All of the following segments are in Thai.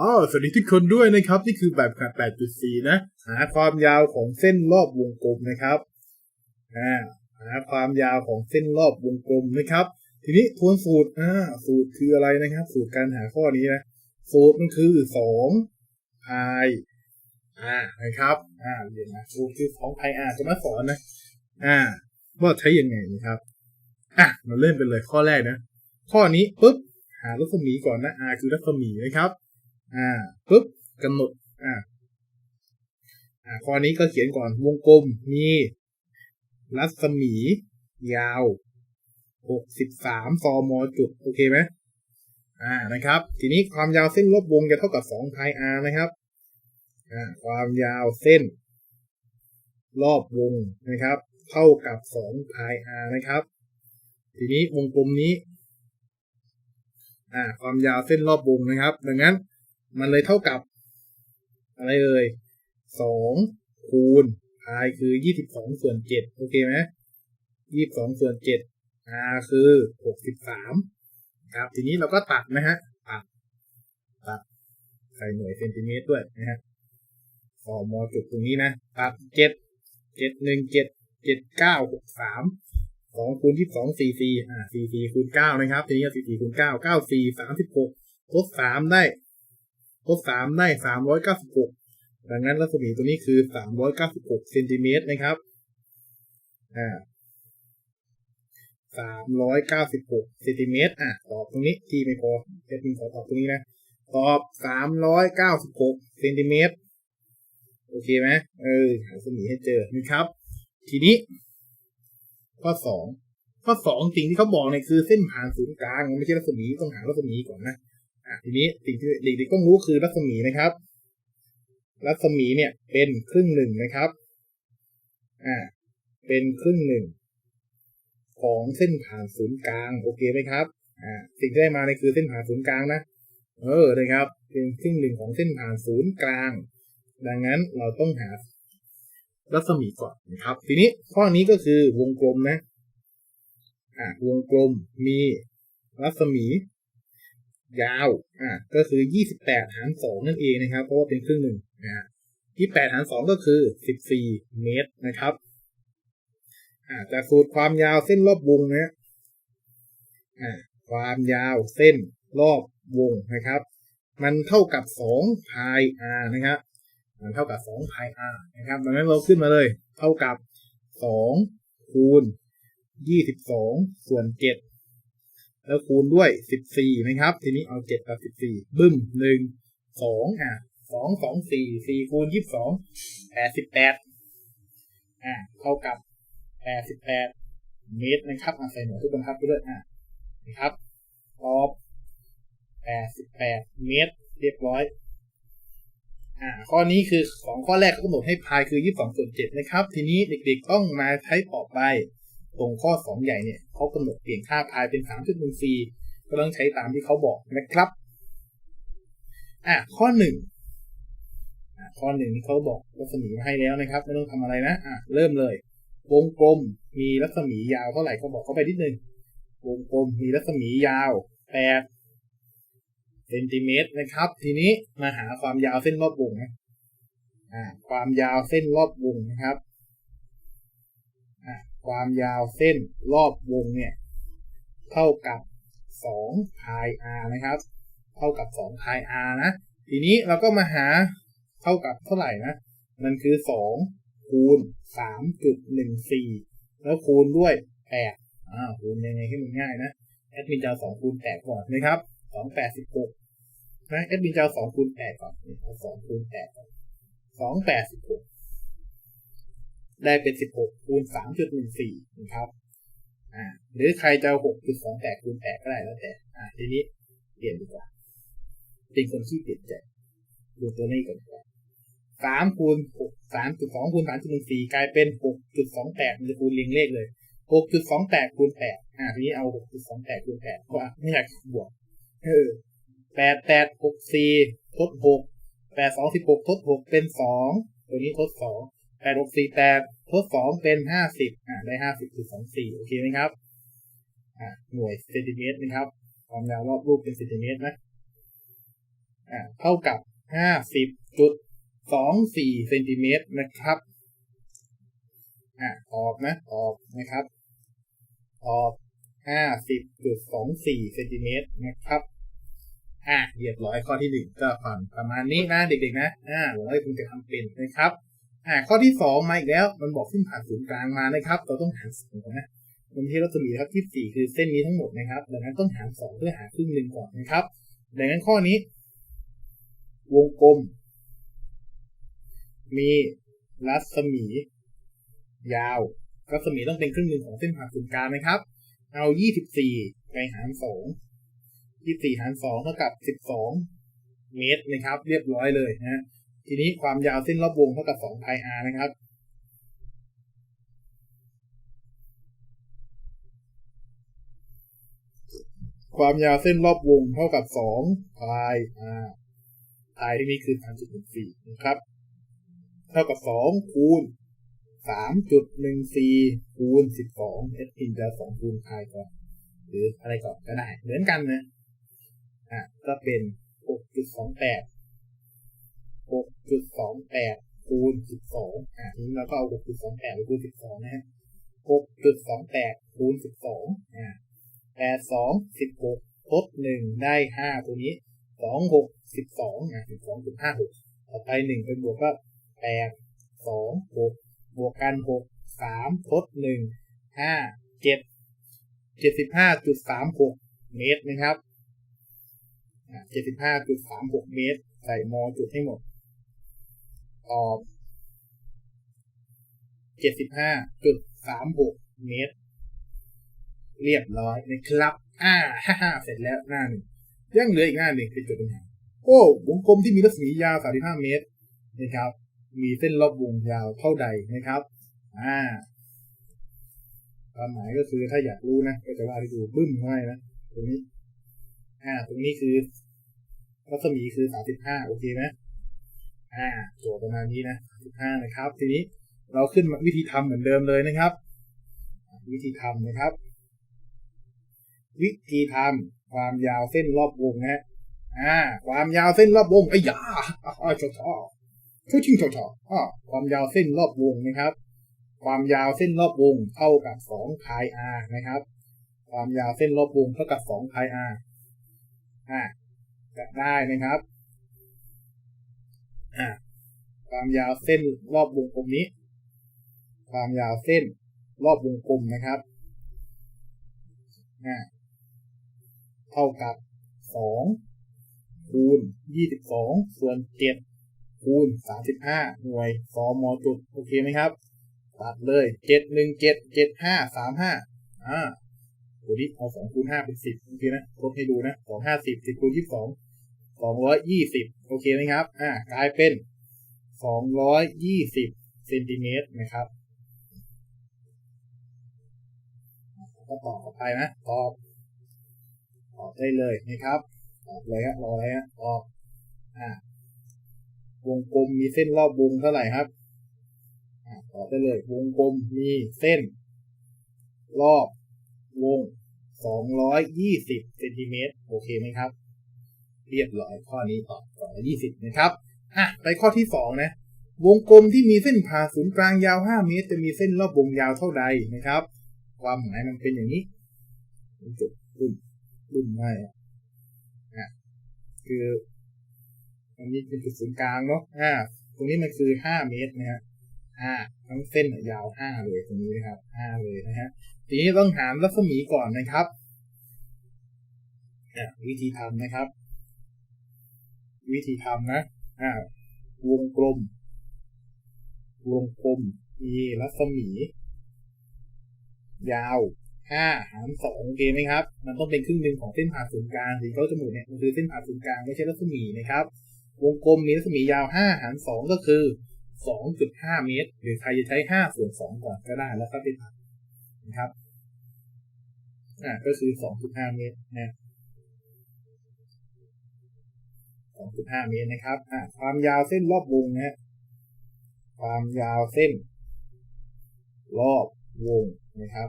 อ๋อสวัสดีทุกคนด้วยนะครับ นี่คือแบบขาด8.4 นะ หาความยาวของเส้นรอบวงกลมนะครับอ่าหาความยาวของเส้นรอบวงกลมนะครับ ทีนี้ทวนสูตรอ่าสูตรคืออะไรนะครับ สูตรการหาข้อนี้นะ สูตรมันคือ2พายอ่านะครับอ่าเรียนนะสูตรคือ2พายอ่าจะมาสอนนะ อ่า ว่าใช้ยังไงนะครับอะมาเริ่มเป็นเลยข้อแรกนะ ข้อนี้ปุ๊บหารัศมีก่อนนะ R คือรัศมีนะครับ อ่าปุ๊บกำหนดอ่าอ่าข้อนี้ก็เขียนก่อนวงกลมมี รัศมี ยาว63ซมจุด โอเคไหมอ่านะครับ ทีนี้ความยาวเส้นรอบวงจะเท่ากับ2พาย r นะครับอ่าความยาวเส้น รอบวงนะครับ เท่ากับ2พาย r นะครับ ทีนี้วงกลมนี้อ่าความยาวเส้นรอบวงนะครับ ดังนั้น มันเลยเท่ากับ อะไรเอ่ยสองคูณ i คือยี่สิบสองส่วนเจ็ดโอเคไหมยี่สิบสองส่วนเจ็ด r คือหกสิบสามครับ ทีนี้เราก็ตัดนะฮะ ตัด ตัด ใส่หน่วยเซนติเมตรด้วยนะฮะฟอมอจุดตรงนี้นะ ตัดเจ็ด เจ็ดหนึ่งเจ็ด เจ็ดเก้าหกสาม สองคูณที่สองสี่สี่อ่าสี่สี่คูณเก้านะครับ ทีนี้สี่สี่คูณเก้า เก้าสี่สามสิบหกลบสามได้ ลบสามได้สามร้อยเก้าสิบหกดังนั้นรัศมีตัวนี้คือสามร้อยเก้าสิบหกเซนติเมตรนะครับ อ่าสามร้อยเก้าสิบหกเซนติเมตรอะ ตอบตรงนี้ที่ไม่พอเดี๋ยวมีขอตอบตรงนี้นะ ตอบสามร้อยเก้าสิบหกเซนติเมตร โอเคไหมเออ หารัศมีให้เจอนะครับ ทีนี้ ข้อสองข้อสองสิ่งที่เขาบอกเนี่ยคือเส้นผ่านศูนย์กลาง ไม่ใช่รัศมีต้องหารัศมีก่อนนะ ทีนี้สิ่งที่เด็กๆต้องรู้คือรัศมีนะครับ รัศมีเนี่ยเป็นครึ่งหนึ่งนะครับ อ่า เป็นครึ่งหนึ่งของเส้นผ่านศูนย์กลาง โอเคไหมครับ อ่า สิ่งที่ได้มาเนี่ยคือเส้นผ่านศูนย์กลางนะ เออนะครับ เป็นครึ่งหนึ่งของเส้นผ่านศูนย์กลาง ดังนั้นเราต้องหารัศมีก่อนนะครับ ทีนี้ข้อนี้ก็คือวงกลมนะ อ่าวงกลมมีรัศมี ยาว อ่า ก็คือ 28 หาร 2 นั่นเองนะครับ เพราะว่าเป็นครึ่งหนึ่งนะฮะ28 หาร 2 ก็คือ 14 เมตรนะครับ อ่าจากสูตรความยาวเส้นรอบวงนะอ่า ความยาวเส้นรอบวงนะครับ มันเท่ากับ2พาย r นะครับ มันเท่ากับ2พาย r นะครับ ดังนั้นเราขึ้นมาเลย เท่ากับ 2 คูณ 22 ส่วน 7 แล้วคูณด้วย 14นะครับ ทีนี้เอา 7 กับ 14 บึ้ม 1 2 อะ 2 2 4 4คูณ22 88 อะ เท่ากับ 88 เมตรนะครับอะใส่หน่วยทุกบรรทัดไปด้วยอะนะครับตอบ 88 เมตร เรียบร้อย อ่า ข้อนี้คือสองข้อแรกเขากำหนดให้พายคือ 22ส่วน7นะครับ ทีนี้เด็กๆต้องมาใช้ต่อไป ตรงข้อ 2 ใหญ่เนี่ยเขากำหนดเปลี่ยนค่าพายเป็น 3.14 ก็ต้องใช้ตามที่เขาบอกนะครับอะข้อ1อะข้อหนึ่งที่เขาบอกรัศมีมาให้แล้วนะครับ ไม่ต้องทำอะไรนะอะเริ่มเลยวงกลมมีรัศมียาวเท่าไหร่เขาบอกเข้าไปนิดนึงวงกลมมีรัศมียาว8เซนติเมตรนะครับ ทีนี้มาหาความยาวเส้นรอบวงนะอ่าความยาวเส้นรอบวงนะครับ ความยาวเส้นรอบวงเนี่ย เท่ากับ2 pi r นะครับ เท่ากับ2 pi r นะ ทีนี้เราก็มาหาเท่ากับเท่าไหร่นะ มันคือ 2 คูณ 3.14 แล้วคูณด้วย 8อ่าคูณยังไงให้มันง่ายนะแอดมินจะเอา2คูณ8ก่อนนะครับ2 86นะแอดมินจะเอา2คูณ8ก่อนเอา2คูณ8ก่อน2 86 ได้เป็น 16 คูณ 3.14 นะครับ อ่า หรือใครจะเอา6.28 คูณ 8 ก็ได้แล้วแต่ อ่า ทีนี้เปลี่ยนดีกว่า เป็นคนที่เปลี่ยนใจ ดูตัวนี้ก่อนดีกว่า3คูณ6 3.2คูณ3.14 กลายเป็น 6.28 มันจะคูณเรียงเลขเลย 6.28 คูณ 8 อ่า ทีนี้เอา 6.28 คูณ 8 เพราะไม่อยากบวก เออ8 8 6 4ทด6 8 2 16ทด6เป็น 2 ตัวนี้ทด2 แปดหกสี่แปดทดสองเป็นห้าสิบอ่าได้ห้าสิบคือสองสี่โอเคไหมครับอ่าหน่วยเซนติเมตรนะครับ ความยาวรอบรูปเป็นเซนติเมตรนะอ่าเท่ากับห้าสิบจุดสองสี่เซนติเมตรนะครับอ่าตอบนะตอบนะครับตอบห้าสิบจุดสองสี่เซนติเมตรนะครับอะเรียบร้อยข้อที่หนึ่งก็ฟังประมาณนี้นะเด็กๆนะอ่าหวังว่าคุณจะทำเป็นนะครับ อ่าข้อที่สองมาอีกแล้ว มันบอกเส้นผ่านศูนย์กลางมานะครับ เราต้องหารสองนะมันที่รัศมีครับที่สี่คือเส้นนี้ทั้งหมดนะครับ ดังนั้นต้องหารสองเพื่อหาครึ่งหนึ่งก่อนนะครับ ดังนั้นข้อนี้ วงกลม มีรัศมี ยาวรัศมีต้องเป็นครึ่งหนึ่งของเส้นผ่านศูนย์กลางนะครับ เอายี่สิบสี่ไปหารสองยี่สี่หารสองเท่ากับสิบสองเมตรนะครับ เรียบร้อยเลยนะ ทีนี้ความยาวเส้นรอบวงเท่ากับ2 pi r นะครับ ความยาวเส้นรอบวงเท่ากับ2 pi r pi ที่นี่คือ3.14นะครับ เท่ากับ 2 คูณ 3.14 คูณ 12 s อินจะ2คูณ pi ก่อน หรืออะไรก่อนก็ได้ เหมือนกันนะ อะ ก็เป็น 6.28 หกจุดสองแปดคูณสิบสองอะทีนี้เราก็เอาหกจุดสองแปดไปคูณสิบสองนะฮะหกจุดสองแปดคูณสิบสองอะแปดสองสิบหกทดหนึ่งได้ห้าตัวนี้สองหกสิบสองอะสิบสองจุดห้าหกต่อไปหนึ่งเป็นบวกก็แปดสองหกบวกกันหกสามทดหนึ่งห้าเจ็ดเจ็ดสิบห้าจุดสามหกเมตรนะครับเจ็ดสิบห้าจุดสามหกเมตร ใส่มอจุดให้หมด ตอบเจ็ดสิบห้าจุดสามหกเมตร เรียบร้อยนะครับ อ่าฮ่าฮ่าเสร็จแล้วหน้าหนึ่งยังเหลืออีกหน้าหนึ่งเป็นจุดปัญหาโอ้วงกลมที่มีรัศมียาวสามสิบห้าเมตรนะครับ มีเส้นรอบวงยาวเท่าใดนะครับ อ่าความหมายก็คือถ้าอยากรู้นะก็จะว่าให้ดูบึ้มให้นะตรงนี้ อ่า ตรงนี้คือรัศมีคือสามสิบห้าโอเคไหม อ่าโจทย์ประมาณนี้นะสิบห้านะครับ ทีนี้เราขึ้นวิธีทำเหมือนเดิมเลยนะครับ วิธีทำนะครับ วิธีทำความยาวเส้นรอบวงนะอ่า ความยาวเส้นรอบวงไอ้ยาอ่าชอชอช่วยชิงชอชออ่าความยาวเส้นรอบวงนะครับ ความยาวเส้นรอบวงเท่ากับสองพายอานะครับ ความยาวเส้นรอบวงเท่ากับสองพายอาอ่าจะได้นะครับ อ่าความยาวเส้นรอบวงกลมนี้ ความยาวเส้นรอบวงกลมนะครับอ่าเท่ากับสองคูณยี่สิบสองส่วนเจ็ดคูณสามสิบห้าหน่วยสอมอจุดโอเคไหมครับ ตัดเลยเจ็ดหนึ่งเจ็ดเจ็ดห้าสามห้าอ่าตัวนี้เอาสองคูณห้าเป็นสิบโอเคนะทดให้ดูนะสองห้าสิบสิบคูณยี่สิบสอง สองร้อยยี่สิบโอเคไหมครับ อ่ากลายเป็นสองร้อยยี่สิบเซนติเมตรนะครับก็ตอบออกไปนะตอบตอบได้เลยนะครับตอบเลยฮะรออะไรฮะตอบอ่าวงกลมมีเส้นรอบวงเท่าไหร่ครับอ่าตอบได้เลย วงกลมมีเส้น รอบวง 220เซนติเมตรโอเคไหมครับ เรียบร้อยข้อนี้ตอบ220 นะครับ อะ ไปข้อที่ 2 นะ วงกลมที่มีเส้นผ่าศูนย์กลางยาว 5 เมตร จะมีเส้นรอบวงยาวเท่าใดนะครับ ความหมายมันเป็นอย่างนี้จุดปุ่มปุ่มให้อะคืออันนี้เป็นจุดศูนย์กลางเนาะอ่าตรงนี้มันคือ 5 เมตรนะฮะห้าทั้งเส้นยาวห้าเลยตรงนี้นะครับห้าเลยนะฮะทีนี้ต้องหารรัศมีก่อนนะครับอ่าวิธีทำนะครับ วิธีทำนะอ่าวงกลม วงกลมมีรัศมี ยาวห้าหารสองโอเคไหมครับ มันต้องเป็นครึ่งหนึ่งของเส้นผ่าศูนย์กลางสีเขาจมูกเนี่ยมันคือเส้นผ่าศูนย์กลางไม่ใช่รัศมีนะครับ วงกลมมีรัศมียาวห้าหารสองก็คือสองจุดห้าเมตร หรือใครจะใช้ห้าส่วนสองก่อนก็ได้แล้วก็ไปตัดนะครับ อ่าก็คือสองจุดห้าเมตรนะ สองจุดห้าเมตรนะครับความยาวเส้นรอบวงนะความยาวเส้น รอบวงนะครับ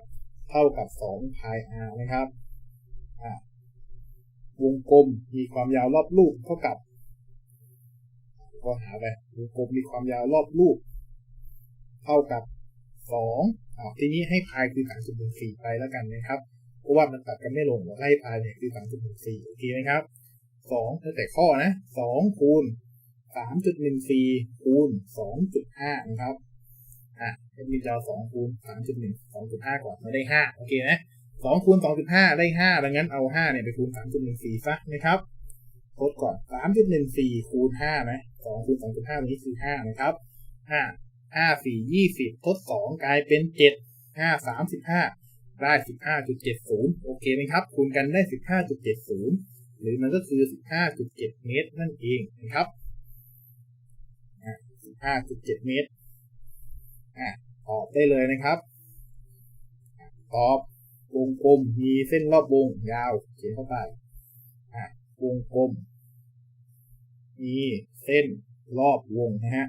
เท่ากับสองพายอานะครับวงกลมมีความยาวรอบลูกเท่ากับก็หาไปวงกลมมีความยาวรอบรูปเท่ากับสองอ่าทีนี้ให้พายคือสามจุดหนึ่งสี่ไปแล้วกันนะครับ เพราะว่ามันตัดกันไม่ลงเราให้พายเนี่ยคือสามจุดหนึ่งสี่โอเคไหมครับ สองแต่ข้อนะสองคูณสามจุดหนึ่งสี่คูณสองจุดห้านะครับอะมีจะเอาสองคูณสามจุดหนึ่งสองจุดห้าก่อนมาได้ห้าโอเคไหมสองคูณสองจุดห้าได้ห้าดังนั้นเอาห้าเนี่ยไปคูณสามจุดหนึ่งสี่ซะนะครับทดก่อนสามจุดหนึ่งสี่คูณห้าไหมสองคูณสองจุดห้านี้คือห้านะครับห้าห้าสี่ยี่สิบทดสองกลายเป็นเจ็ดห้าสามสิบห้าได้สิบห้าจุดเจ็ดศูนย์โอเคไหมครับ คูณกันได้สิบห้าจุดเจ็ดศูนย์ หรือมันก็คือสิบห้าจุดเจ็ดเมตรนั่นเองนะครับสิบห้าจุดเจ็ดเมตรอะตอบได้เลยนะครับ ตอบวงกลมมีเส้นรอบวงยาวเขียนเข้าไปอะวงกลม มีเส้นรอบวงนะฮะ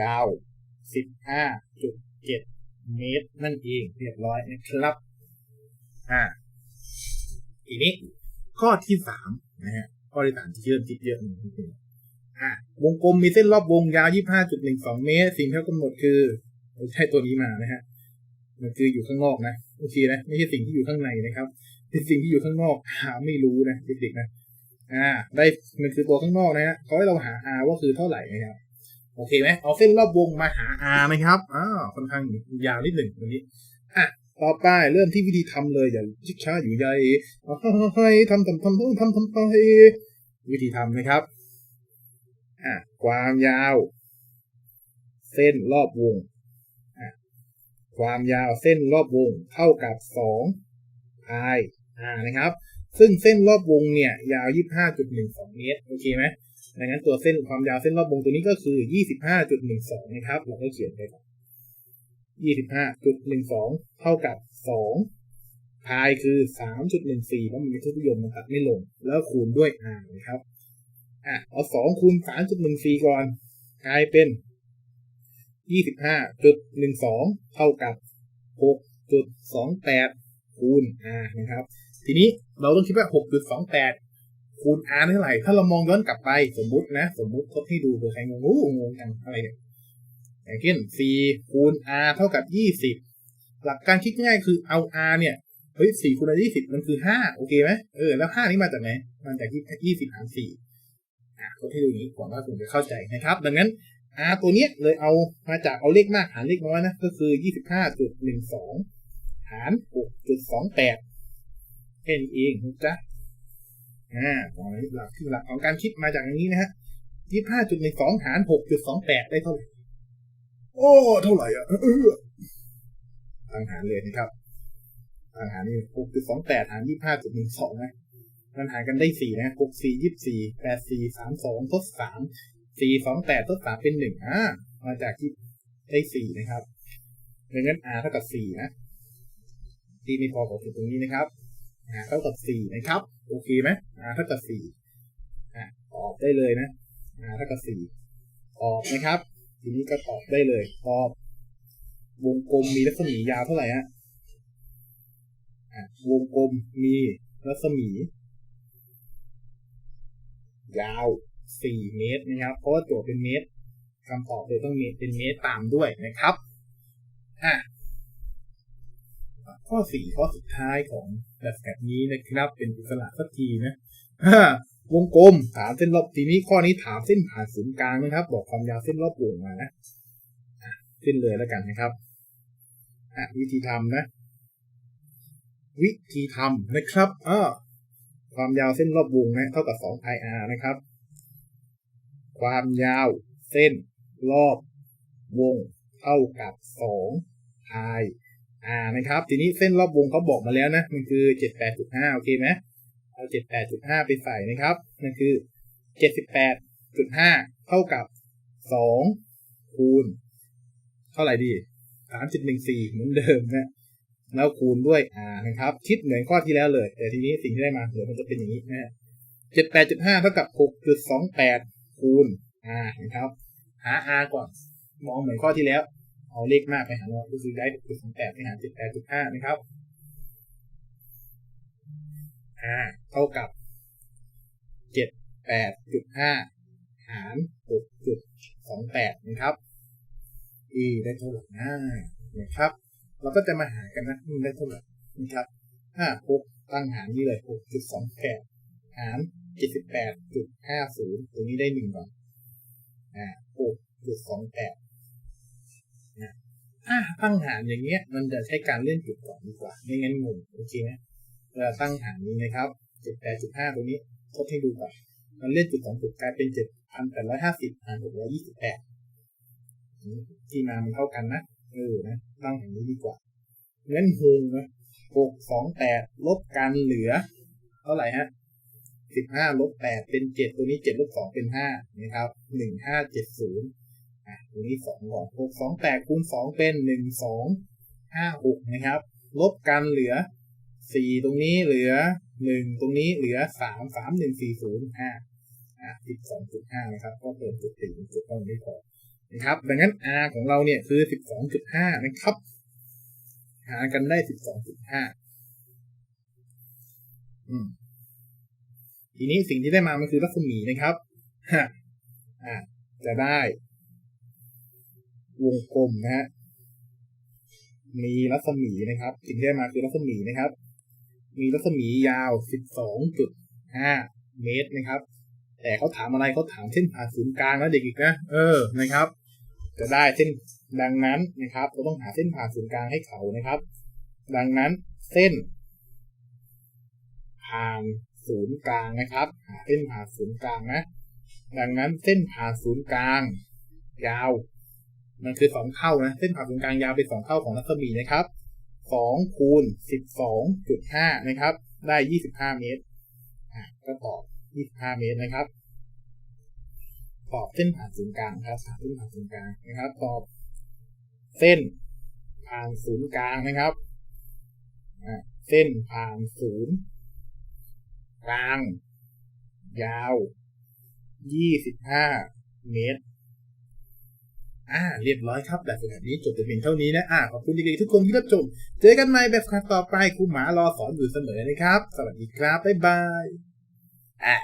ยาว 15.7 เมตรนั่นเองเรียบร้อยนะครับ อ่าทีนี้ข้อที่สามนะฮะข้อที่สามที่เชื่อมจิตเยอะนิดนึงอ่าวงกลมมีเส้นรอบวงยาว25.12เมตร สิ่งที่เขากำหนดคือเราใช้ตัวนี้มานะฮะมันคืออยู่ข้างนอกนะโอเคนะไม่ใช่สิ่งที่อยู่ข้างในนะครับเป็นสิ่งที่อยู่ข้างนอกหาไม่รู้นะเด็กๆนะอ่า ได้มันคือตัวข้างนอกนะฮะเขาให้เราหา r ว่าคือเท่าไหร่นะครับโอเคไหมเอาเส้นรอบวงมาหา r นะครับอ่าค่อนข้างยาวนิดหนึ่งวันนี้อะ ต่อไปเริ่มที่วิธีทำเลยอย่าชิดช้าอยู่ใหญ่ให้ทำทำทำทำทำทำไปวิธีทำนะครับอะความยาว เส้นรอบวงอะความยาวเส้นรอบวงเท่ากับสองพาย r นะครับ ซึ่งเส้นรอบวงเนี่ยยาว 25.12 เมตรโอเคไหมดังนั้นตัวเส้นความยาวเส้นรอบวงตัวนี้ก็คือ 25.12 นะครับ เราก็เขียนไปก่อน 25.12 เท่ากับ 2 พายคือ 3.14 เพราะมันมีทุกนิยมมันตัดไม่ลง แล้วคูณด้วย r นะครับ อะ เอา 2 คูณ 3.14 ก่อน กลายเป็น 25.12 เท่ากับ 6.28 คูณ r นะครับ ทีนี้เราต้องคิดว่า 6.28คูณ r เท่าไหร่ ถ้าเรามองย้อนกลับไปสมมุตินะ สมมุติทดให้ดูเผื่อใครงงงงจังอะไรเนี่ย อย่างเช่น4คูณ r เท่ากับ 20 หลักการคิดง่ายคือเอา r เนี่ย เฮ้ย4คูณ r 20มันคือ 5 โอเคไหมเออ แล้ว 5 นี้มาจากไหน มาจากที่20หาร4อะทดให้ดูนี้หวังว่าคุณจะเข้าใจนะครับ ดังนั้น r ตัวเนี้ยเลยเอามาจากเอาเลขมากหารเลขน้อยนะ ก็คือ 25.12 หาร 6.28แค่นี้เองนะจ๊ะอ่าตอนนี้หลักที่หลักของการคิดมาจากอย่างนี้นะฮะยี่ห้าจุดหนึ่งสองหารหกจุดสองแปดได้เท่าไหร่ โอ้ เท่าไหร่อะทางหารเลยนะครับทางหารนี่หกจุดสองแปดหารยี่ห้าจุดหนึ่งสองนะมันหารกันได้สี่นะหกสี่ยี่สี่แปดสี่สามสองทดสามสี่สองแปดทดสามเป็นหนึ่งอ่ามาจากที่ได้สี่นะครับดังนั้น r เท่ากับสี่นะที่ไม่พอของตรงนี้นะครับ r เท่ากับสี่นะครับ โอเคไหม r เท่ากับสี่อะตอบได้เลยนะ r เท่ากับสี่ตอบนะครับ ทีนี้ก็ตอบได้เลย ตอบ วงกลมมีรัศมียาวเท่าไหร่ฮะอะวงกลมมีรัศมี ยาวสี่เมตรนะครับ เพราะว่าโจทย์เป็นเมตรคำตอบเลยต้องเมีเป็นเมตรตามด้วยนะครับอะข้อสี่ข้อสุดท้ายของแบบแบบนี้นะครับ เป็นอิสระสักทีนะ วงกลม ถามเส้นรอบทีนี้ข้อนี้ถามเส้นผ่านศูนย์กลางนะครับ บอกความยาวเส้นรอบวงมานะขึ้นเลยแล้วกันนะครับวิธีทำนะ วิธีทำนะครับอความยาวเส้นรอบวงนะเท่ากับ 2 ir นะครับ ความยาวเส้นรอบวงเท่ากับ2 pi อ่านะครับ ทีนี้เส้นรอบวงเขาบอกมาแล้วนะ มันคือเจ็ดแปดจุดห้าโอเคไหม เอาเจ็ดแปดจุดห้าไปใส่นะครับ นั่นคือเจ็ดสิบแปดจุดห้าเท่ากับสองคูณ เท่าไหร่ดีสามจุดหนึ่งสี่เหมือนเดิมนะแล้วคูณด้วยอ่านะครับ คิดเหมือนข้อที่แล้วเลย แต่ทีนี้สิ่งที่ได้มาเดี๋ยวมันจะเป็นอย่างนี้นะเจ็ดแปดจุดห้าเท่ากับหกจุดสองแปดคูณอ่านะครับ หา r ก่อน มองเหมือนข้อที่แล้ว เอาเลขมากไปหารว่าก็คือได้จุดสองแปดไปหารเจ็ดแปดจุดห้านะครับ อ่าเท่ากับเจ็ดแปดจุดห้าหารหกจุดสองแปดนะครับ e ได้เท่าไหร่นะนะครับ เราก็จะมาหากันนะมันได้เท่าไหร่นะครับห้าหกตั้งหารนี่เลยหกจุดสองแปดหารเจ็ดสิบแปดจุดห้าศูนย์ตรงนี้ได้หนึ่งก่อนอ่าหกจุดสองแปดนะถ้าตั้งหารอย่างเงี้ย มันจะใช้การเล่นจุดก่อนดีกว่าไม่งั้นงงโอเคไหม เวลาตั้งหารนี้นะครับเจ็ดแปดจุดห้าตรงนี้ทดให้ดูก่อนมันเล่นจุดสองจุดกลายเป็นเจ็ดพันแปดร้อยห้าสิบหารหกร้อยยี่สิบแปดที่มามันเท่ากันนะเออนะตั้งอย่างนี้ดีกว่าเงั้นหงนะหกสองแปดลบกันเหลือ เท่าไหร่ฮะสิบห้าลบแปดเป็นเจ็ดตัวนี้เจ็ดลบสองเป็นห้านะครับหนึ่งห้าเจ็ดศูนย์อะตัวนี้สองก่อนหกสองแปดคูณสองเป็นหนึ่งสองห้าหกนะครับ ลบกันเหลือ สี่ตรงนี้เหลือหนึ่งตรงนี้เหลือสามสามหนึ่งสี่ศูนย์ห้าอะสิบสองจุดห้านะครับ ก็เติมจุดสี่จุดต้องไม่พอนะครับ ดังนั้น r ของเราเนี่ยคือ12.5นะครับ หากันได้12.5อืมทีนี้สิ่งที่ได้มามันคือรัศมีนะครับฮะอ่าจะได้ วงกลมนะฮะมีรัศมีนะครับ สิ่งที่ได้มาคือรัศมีนะครับ มีรัศมียาว 12.5 เมตรนะครับ แต่เขาถามอะไรเขาถามเส้นผ่าศูนย์กลางแล้วเด็กอีกนะ เออ นะครับ จะได้เส้นดังนั้นนะครับเราต้องหาเส้นผ่าศูนย์กลางให้เขานะครับ ดังนั้นเส้น ผ่านศูนย์กลางนะครับ หาเส้นผ่าศูนย์กลางนะ ดังนั้นเส้นผ่าศูนย์กลาง ยาว มันคือสองเท่านะ เส้นผ่าศูนย์กลางยาวเป็นสองเท่าของรัศมีนะครับ สองคูณสิบสองจุดห้านะครับ ได้ยี่สิบห้าเมตรอะก็ตอบยี่สิบห้าเมตรนะครับ ตอบเส้นผ่านศูนย์กลางครับเส้นผ่านศูนย์กลางนะครับ ตอบเส้นผ่านศูนย์กลางนะครับเส้นผ่านศูนย์กลาง ยาวยี่สิบห้าเมตร อ่าเรียบร้อยครับแบบฝึกหัดนี้จบแต่เพียงเท่านี้นะอ่าขอบคุณเด็กๆทุกคนที่รับชมเจอกันใหม่แบบฝึกหัดต่อไปครูหมารอสอนอยู่เสมอนะครับ สวัสดีครับบ๊ายบายอ่า